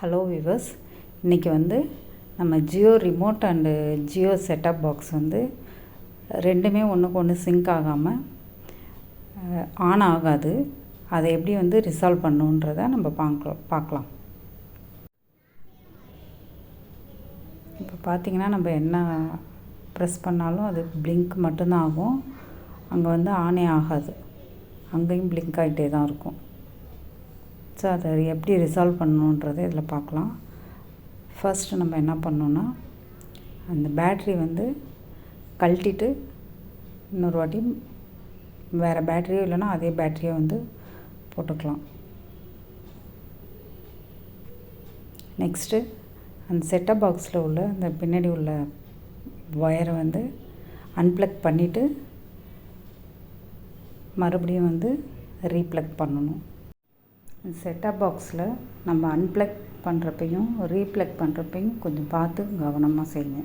Hello viewers இன்றைக்கி வந்து நம்ம Jio remote and Jio set top box வந்து ரெண்டுமே ஒன்றுக்கு ஒன்று சிங்க் ஆகாமல் ஆன் ஆகாது. அதை எப்படி வந்து ரிசால்வ் பண்ணுன்றதை நம்ம பார்க்கலாம் பார்க்கலாம் இப்போ பார்த்தீங்கன்னா நம்ம என்ன ப்ரெஸ் பண்ணாலும் அது பிளிங்க் மட்டும்தான் ஆகும். அங்கே வந்து ஆனே ஆகாது. அங்கேயும் பிளிங்க் ஆகிட்டே தான் இருக்கும். ஸோ அதை எப்படி ரிசால்வ் பண்ணணுன்றதை இதில் பார்க்கலாம். ஃபஸ்ட்டு நம்ம என்ன பண்ணோன்னா அந்த பேட்ரி வந்து கழட்டிட்டு இன்னொரு வாட்டி வேறு பேட்ரியோ இல்லைன்னா அதே பேட்ரியை வந்து போட்டுக்கலாம். நெக்ஸ்ட்டு அந்த செட்டப் பாக்ஸில் உள்ள அந்த பின்னாடி உள்ள ஒயரை வந்து அன்பிளக் பண்ணிவிட்டு மறுபடியும் வந்து ரீப்ளக் பண்ணணும். செட்டப் பாக்ஸில் நம்ம அன்பிளக் பண்ணுறப்பையும் ரீப்ளக் பண்ணுறப்பையும் கொஞ்சம் பார்த்து கவனமாக செய்யுங்க.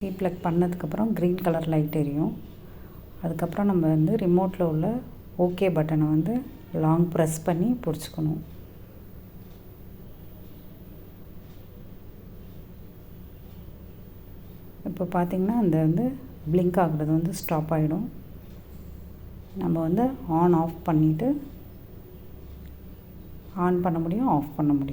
ரீப்ளக் பண்ணதுக்கப்புறம் க்ரீன் கலர் லைட் எரியும். அதுக்கப்புறம் நம்ம வந்து ரிமோட்டில் உள்ள ஓகே பட்டனை வந்து லாங் ப்ரெஸ் பண்ணி பிடிச்சிக்கணும். இப்போ பார்த்திங்கன்னா அந்த வந்து பிளிங்க் ஆகுறது வந்து ஸ்டாப் ஆகிடும் நம்ம வந்து ஆன் ஆஃப் பண்ணிவிட்டு ஆன் பண்ண முடியும் ஆஃப் பண்ண முடியும்.